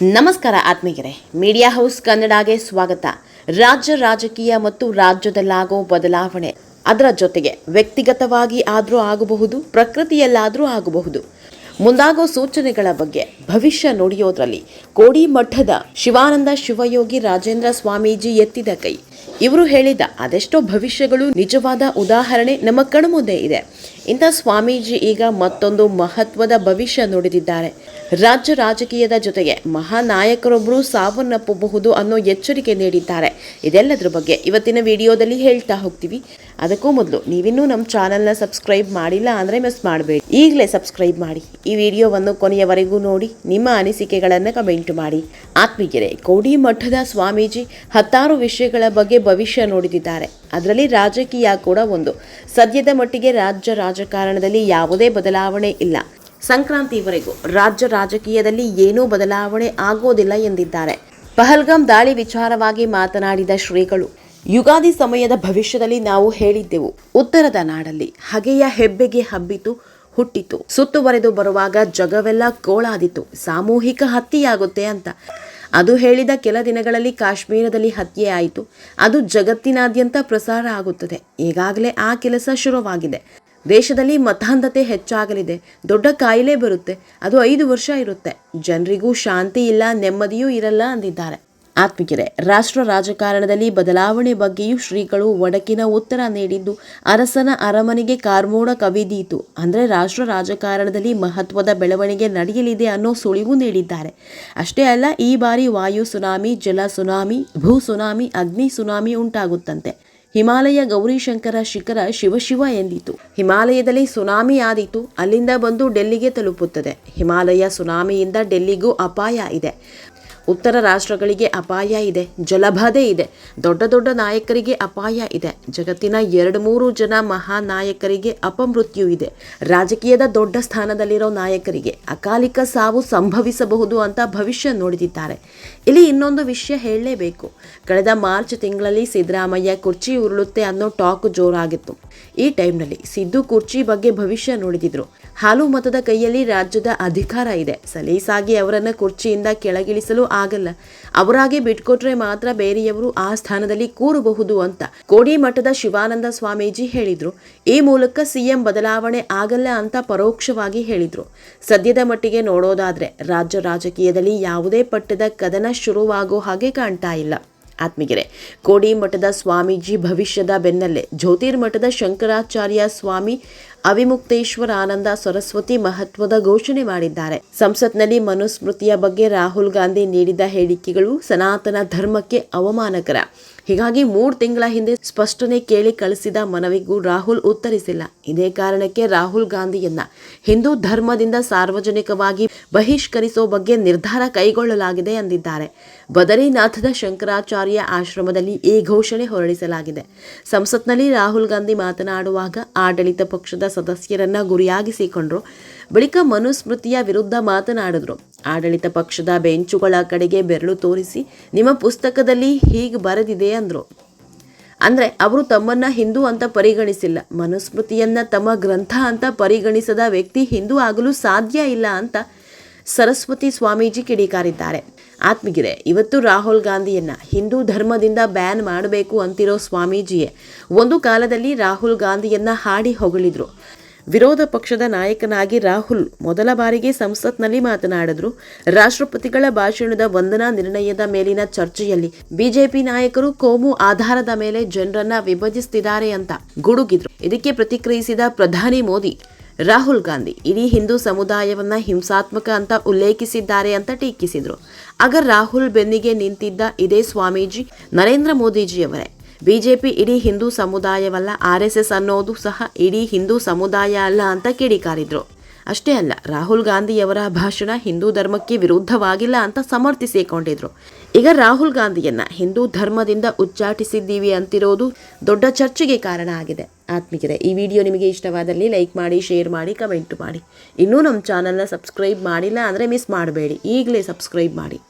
ನಮಸ್ಕಾರ ಆತ್ಮೀಯರೇ, media house ಕನ್ನಡಗೆ ಸ್ವಾಗತ. ರಾಜ್ಯ ರಾಜಕೀಯ ಮತ್ತು ರಾಜ್ಯದಲ್ಲಾಗೋ ಬದಲಾವಣೆ, ಅದರ ಜೊತೆಗೆ ವ್ಯಕ್ತಿಗತವಾಗಿ ಆದರೂ ಆಗಬಹುದು, ಪ್ರಕೃತಿಯಲ್ಲಾದರೂ ಆಗಬಹುದು. ಮುಂದಾಗೋ ಸೂಚನೆಗಳ ಬಗ್ಗೆ ಭವಿಷ್ಯ ನುಡಿಯೋದ್ರಲ್ಲಿ ಕೋಡಿ ಮಠದ ಶಿವಾನಂದ ಶಿವಯೋಗಿ ರಾಜೇಂದ್ರ ಸ್ವಾಮೀಜಿ ಎತ್ತಿದ ಕೈ. ಇವರು ಹೇಳಿದ ಅದೆಷ್ಟೋ ಭವಿಷ್ಯಗಳು ನಿಜವಾದ ಉದಾಹರಣೆ ನಮ್ಮ ಕಣ್ಮುಂದೆ ಇದೆ. ಇಂಥ ಸ್ವಾಮೀಜಿ ಈಗ ಮತ್ತೊಂದು ಮಹತ್ವದ ಭವಿಷ್ಯ ನುಡಿದಿದ್ದಾರೆ. ರಾಜ್ಯ ರಾಜಕೀಯದ ಜೊತೆಗೆ ಮಹಾನಾಯಕರೊಬ್ಬರು ಸಾವನ್ನಪ್ಪಬಹುದು ಅನ್ನೋ ಎಚ್ಚರಿಕೆ ನೀಡಿದ್ದಾರೆ. ಇದೆಲ್ಲದರ ಬಗ್ಗೆ ಇವತ್ತಿನ ವಿಡಿಯೋದಲ್ಲಿ ಹೇಳ್ತಾ ಹೋಗ್ತೀವಿ. ಅದಕ್ಕೂ ಮೊದಲು ನೀವಿನ್ನೂ ನಮ್ಮ ಚಾನಲ್ನ ಸಬ್ಸ್ಕ್ರೈಬ್ ಮಾಡಿಲ್ಲ ಅಂದರೆ ಮಿಸ್ ಮಾಡಬೇಡಿ. ಈಗಲೇ ಸಬ್ಸ್ಕ್ರೈಬ್ ಮಾಡಿ. ಈ ವಿಡಿಯೋವನ್ನು ಕೊನೆಯವರೆಗೂ ನೋಡಿ, ನಿಮ್ಮ ಅನಿಸಿಕೆಗಳನ್ನು ಕಮೆಂಟ್ ಮಾಡಿ. ಆತ್ಮೀಯರೇ ಕೋಡಿ ಮಠದ ಸ್ವಾಮೀಜಿ ಹತ್ತಾರು ವಿಷಯಗಳ ಬಗ್ಗೆ ಭವಿಷ್ಯ ನುಡಿದಿದ್ದಾರೆ. ಅದರಲ್ಲಿ ರಾಜಕೀಯ ಕೂಡ ಒಂದು. ಸದ್ಯದ ಮಟ್ಟಿಗೆ ರಾಜ್ಯ ರಾಜಕಾರಣದಲ್ಲಿ ಯಾವುದೇ ಬದಲಾವಣೆ ಇಲ್ಲ. ಸಂಕ್ರಾಂತಿವರೆಗೂ ರಾಜ್ಯ ರಾಜಕೀಯದಲ್ಲಿ ಏನೂ ಬದಲಾವಣೆ ಆಗೋದಿಲ್ಲ ಎಂದಿದ್ದಾರೆ. ಪಹಲ್ಗಾಮ್ ದಾಳಿ ವಿಚಾರವಾಗಿ ಮಾತನಾಡಿದ ಶ್ರೀಗಳು, ಯುಗಾದಿ ಸಮಯದ ಭವಿಷ್ಯದಲ್ಲಿ ನಾವು ಹೇಳಿದ್ದೆವು, ಉತ್ತರದ ನಾಡಲ್ಲಿ ಹಗೆಯ ಹೆಬ್ಬೆಗೆ ಹಬ್ಬಿತು, ಹುಟ್ಟಿತು ಸುತ್ತುವರೆದು ಬರುವಾಗ ಜಗವೆಲ್ಲ ಕೋಳಾದಿತು ಸಾಮೂಹಿಕ ಹತ್ಯೆಯಾಗುತ್ತೆ ಅಂತ. ಅದು ಹೇಳಿದ ಕೆಲ ದಿನಗಳಲ್ಲಿ ಕಾಶ್ಮೀರದಲ್ಲಿ ಹತ್ಯೆ ಆಯಿತು, ಅದು ಜಗತ್ತಿನಾದ್ಯಂತ ಪ್ರಸಾರ ಆಗುತ್ತದೆ. ಈಗಾಗಲೇ ಆ ಕೆಲಸ ಶುರುವಾಗಿದೆ. ದೇಶದಲ್ಲಿ ಮತಾಂಧತೆ ಹೆಚ್ಚಾಗಲಿದೆ. ದೊಡ್ಡ ಕಾಯಿಲೆ ಬರುತ್ತೆ. ಅದು ಐದು ವರ್ಷ ಇರುತ್ತೆ. ಜನರಿಗೂ ಶಾಂತಿ ಇಲ್ಲ, ನೆಮ್ಮದಿಯೂ ಇರಲ್ಲ ಅಂದಿದ್ದಾರೆ. ಆತ್ಮಿಕರೇ, ರಾಷ್ಟ್ರ ರಾಜಕಾರಣದಲ್ಲಿ ಬದಲಾವಣೆ ಬಗ್ಗೆಯೂ ಶ್ರೀಗಳು ಒಡಕಿನ ಉತ್ತರ ನೀಡಿದ್ದು, ಅರಸನ ಅರಮನೆಗೆ ಕಾರ್ಮೋಡ ಕವಿದೀತು. ಅಂದರೆ ರಾಷ್ಟ್ರ ರಾಜಕಾರಣದಲ್ಲಿ ಮಹತ್ವದ ಬೆಳವಣಿಗೆ ನಡೆಯಲಿದೆ ಅನ್ನೋ ಸುಳಿವು ನೀಡಿದ್ದಾರೆ. ಅಷ್ಟೇ ಅಲ್ಲ, ಈ ಬಾರಿ ವಾಯು ಸುನಾಮಿ, ಜಲ ಸುನಾಮಿ, ಭೂ ಸುನಾಮಿ, ಅಗ್ನಿ ಸುನಾಮಿ ಉಂಟಾಗುತ್ತಂತೆ. ಹಿಮಾಲಯ ಗೌರಿಶಂಕರ ಶಿಖರ ಶಿವಶಿವ ಎಂದಿತು. ಹಿಮಾಲಯದಲ್ಲಿ ಸುನಾಮಿ ಆದೀತು. ಅಲ್ಲಿಂದ ಬಂದು ಡೆಲ್ಲಿಗೆ ತಲುಪುತ್ತದೆ. ಹಿಮಾಲಯ ಸುನಾಮಿಯಿಂದ ಡೆಲ್ಲಿಗೂ ಅಪಾಯ ಇದೆ. ಉತ್ತರ ರಾಷ್ಟ್ರಗಳಿಗೆ ಅಪಾಯ ಇದೆ, ಜಲಬಾಧೆ ಇದೆ, ದೊಡ್ಡ ದೊಡ್ಡ ನಾಯಕರಿಗೆ ಅಪಾಯ ಇದೆ, ಜಗತ್ತಿನ ಎರಡು ಮೂರು ಜನ ಮಹಾನಾಯಕರಿಗೆ ಅಪಮೃತ್ಯು ಇದೆ. ರಾಜಕೀಯದ ದೊಡ್ಡ ಸ್ಥಾನದಲ್ಲಿರೋ ನಾಯಕರಿಗೆ ಅಕಾಲಿಕ ಸಾವು ಸಂಭವಿಸಬಹುದು ಅಂತ ಭವಿಷ್ಯ ನೋಡಿದಿದ್ದಾರೆ. ಇಲ್ಲಿ ಇನ್ನೊಂದು ವಿಷಯ ಹೇಳಲೇಬೇಕು. ಕಳೆದ ಮಾರ್ಚ್ ತಿಂಗಳಲ್ಲಿ ಸಿದ್ದರಾಮಯ್ಯ ಕುರ್ಚಿ ಉರುಳುತ್ತೆ ಅನ್ನೋ ಟಾಕ್ ಜೋರಾಗಿತ್ತು. ಈ ಟೈಮ್ನಲ್ಲಿ ಸಿದ್ದು ಕುರ್ಚಿ ಬಗ್ಗೆ ಭವಿಷ್ಯ ನೋಡಿದ್ರು ಹಾಲು ಮತದ ಕೈಯಲ್ಲಿ ರಾಜ್ಯದ ಅಧಿಕಾರ ಇದೆ. ಸಲೀಸಾಗಿ ಅವರನ್ನು ಕುರ್ಚಿಯಿಂದ ಕೆಳಗಿಳಿಸಲು ಆಗಲ್ಲ. ಅವರಾಗಿ ಬಿಟ್ಕೊಟ್ರೆ ಮಾತ್ರ ಬೇರೆಯವರು ಆ ಸ್ಥಾನದಲ್ಲಿ ಕೂರಬಹುದು ಅಂತ ಕೋಡಿ ಮಠದ ಶಿವಾನಂದ ಸ್ವಾಮೀಜಿ ಹೇಳಿದ್ರು. ಈ ಮೂಲಕ ಸಿಎಂ ಬದಲಾವಣೆ ಆಗಲ್ಲ ಅಂತ ಪರೋಕ್ಷವಾಗಿ ಹೇಳಿದ್ರು. ಸದ್ಯದ ಮಟ್ಟಿಗೆ ನೋಡೋದಾದ್ರೆ ರಾಜ್ಯ ರಾಜಕೀಯದಲ್ಲಿ ಯಾವುದೇ ಪಟ್ಟದ ಕದನ ಶುರುವಾಗೋ ಹಾಗೆ ಕಾಣ್ತಾ ಇಲ್ಲ. ಆತ್ಮೀಗೆರೆ ಕೋಡಿ ಮಠದ ಸ್ವಾಮೀಜಿ ಭವಿಷ್ಯದ ಬೆನ್ನಲ್ಲೇ ಜ್ಯೋತಿರ್ಮಠದ ಶಂಕರಾಚಾರ್ಯ ಸ್ವಾಮಿ ಅವಿಮುಕ್ತೇಶ್ವರ ಆನಂದ ಸರಸ್ವತಿ ಮಹತ್ವದ ಘೋಷಣೆ ಮಾಡಿದ್ದಾರೆ. ಸಂಸತ್ನಲ್ಲಿ ಮನುಸ್ಮೃತಿಯ ಬಗ್ಗೆ ರಾಹುಲ್ ಗಾಂಧಿ ನೀಡಿದ ಹೇಳಿಕೆಗಳು ಸನಾತನ ಧರ್ಮಕ್ಕೆ ಅವಮಾನಕರ. ಹೀಗಾಗಿ ಮೂರು ತಿಂಗಳ ಹಿಂದೆ ಸ್ಪಷ್ಟನೆ ಕೇಳಿ ಕಳಿಸಿದ ಮನವಿಗೂ ರಾಹುಲ್ ಉತ್ತರಿಸಿಲ್ಲ. ಇದೇ ಕಾರಣಕ್ಕೆ ರಾಹುಲ್ ಗಾಂಧಿಯನ್ನ ಹಿಂದೂ ಧರ್ಮದಿಂದ ಸಾರ್ವಜನಿಕವಾಗಿ ಬಹಿಷ್ಕರಿಸೋ ಬಗ್ಗೆ ನಿರ್ಧಾರ ಕೈಗೊಳ್ಳಲಾಗಿದೆ ಎಂದಿದ್ದಾರೆ. ಬದರಿನಾಥದ ಶಂಕರಾಚಾರ್ಯ ಆಶ್ರಮದಲ್ಲಿ ಈ ಘೋಷಣೆ ಹೊರಡಿಸಲಾಗಿದೆ. ಸಂಸತ್ನಲ್ಲಿ ರಾಹುಲ್ ಗಾಂಧಿ ಮಾತನಾಡುವಾಗ ಆಡಳಿತ ಪಕ್ಷದ ಸದಸ್ಯರನ್ನ ಗುರಿಯಾಗಿಸಿಕೊಂಡ್ರು. ಬಳಿಕ ಮನುಸ್ಮೃತಿಯ ವಿರುದ್ಧ ಮಾತನಾಡಿದ್ರು. ಆಡಳಿತ ಪಕ್ಷದ ಬೆಂಚುಗಳ ಕಡೆಗೆ ಬೆರಳು ತೋರಿಸಿ, ನಿಮ್ಮ ಪುಸ್ತಕದಲ್ಲಿ ಹೀಗೆ ಬರೆದಿದೆ ಅಂದ್ರು. ಅಂದ್ರೆ, ಅವರು ತಮ್ಮನ್ನ ಹಿಂದೂ ಅಂತ ಪರಿಗಣಿಸಿಲ್ಲ. ಮನುಸ್ಮೃತಿಯನ್ನ ತಮ್ಮ ಗ್ರಂಥ ಅಂತ ಪರಿಗಣಿಸದ ವ್ಯಕ್ತಿ ಹಿಂದೂ ಆಗಲು ಸಾಧ್ಯ ಇಲ್ಲ ಅಂತ ಸರಸ್ವತಿ ಸ್ವಾಮೀಜಿ ಕಿಡಿಕಾರಿದ್ದಾರೆ. ಆತ್ಮಗಿರೆ ಇವತ್ತು ರಾಹುಲ್ ಗಾಂಧಿಯನ್ನ ಹಿಂದೂ ಧರ್ಮದಿಂದ ಬ್ಯಾನ್ ಮಾಡಬೇಕು ಅಂತಿರೋ ಸ್ವಾಮೀಜಿಯೇ, ಒಂದು ಕಾಲದಲ್ಲಿ ರಾಹುಲ್ ಗಾಂಧಿಯನ್ನ ಹಾಡಿ ಹೊಗಳಿದ್ರು. ವಿರೋಧ ಪಕ್ಷದ ನಾಯಕನಾಗಿ ರಾಹುಲ್ ಮೊದಲ ಬಾರಿಗೆ ಸಂಸತ್ನಲ್ಲಿ ಮಾತನಾಡಿದ್ರು. ರಾಷ್ಟ್ರಪತಿಗಳ ಭಾಷಣದ ವಂದನಾ ನಿರ್ಣಯದ ಮೇಲಿನ ಚರ್ಚೆಯಲ್ಲಿ ಬಿಜೆಪಿ ನಾಯಕರು ಕೋಮು ಆಧಾರದ ಮೇಲೆ ಜನರನ್ನ ವಿಭಜಿಸ್ತಿದ್ದಾರೆ ಅಂತ ಗುಡುಗಿದ್ರು. ಇದಕ್ಕೆ ಪ್ರತಿಕ್ರಿಯಿಸಿದ ಪ್ರಧಾನಿ ಮೋದಿ ರಾಹುಲ್ ಗಾಂಧಿ ಇಡೀ ಹಿಂದೂ ಸಮುದಾಯವನ್ನ ಹಿಂಸಾತ್ಮಕ ಅಂತ ಉಲ್ಲೇಖಿಸಿದ್ದಾರೆ ಅಂತ ಟೀಕಿಸಿದ್ರು. ಆಗ ರಾಹುಲ್ ಬೆನ್ನಿಗೆ ನಿಂತಿದ್ದ ಇದೇ ಸ್ವಾಮೀಜಿ ನರೇಂದ್ರ ಮೋದಿಜಿಯವರೇ. ಬಿಜೆಪಿ ಇಡೀ ಹಿಂದೂ ಸಮುದಾಯವಲ್ಲ, ಆರ್ ಅನ್ನೋದು ಸಹ ಇಡೀ ಹಿಂದೂ ಸಮುದಾಯ ಅಲ್ಲ ಅಂತ ಕಿಡಿಕಾರಿದ್ರು. ಅಷ್ಟೇ ಅಲ್ಲ, ರಾಹುಲ್ ಗಾಂಧಿಯವರ ಭಾಷಣ ಹಿಂದೂ ಧರ್ಮಕ್ಕೆ ವಿರುದ್ಧವಾಗಿಲ್ಲ ಅಂತ ಸಮರ್ಥಿಸಿಕೊಂಡಿದ್ರು. ಈಗ ರಾಹುಲ್ ಗಾಂಧಿಯನ್ನ ಹಿಂದೂ ಧರ್ಮದಿಂದ ಉಚ್ಚಾಟಿಸಿದ್ದೀವಿ ಅಂತಿರೋದು ದೊಡ್ಡ ಚರ್ಚೆಗೆ ಕಾರಣ ಆಗಿದೆ. ಆತ್ಮಿಕರೆ ಈ ವಿಡಿಯೋ ನಿಮಗೆ ಇಷ್ಟವಾದಲ್ಲಿ ಲೈಕ್ ಮಾಡಿ, ಶೇರ್ ಮಾಡಿ, ಕಮೆಂಟ್ ಮಾಡಿ. ಇನ್ನೂ ನಮ್ಮ ಚಾನಲ್ನ ಸಬ್ಸ್ಕ್ರೈಬ್ ಮಾಡಿಲ್ಲ ಅಂದರೆ ಮಿಸ್ ಮಾಡಬೇಡಿ. ಈಗಲೇ ಸಬ್ಸ್ಕ್ರೈಬ್ ಮಾಡಿ.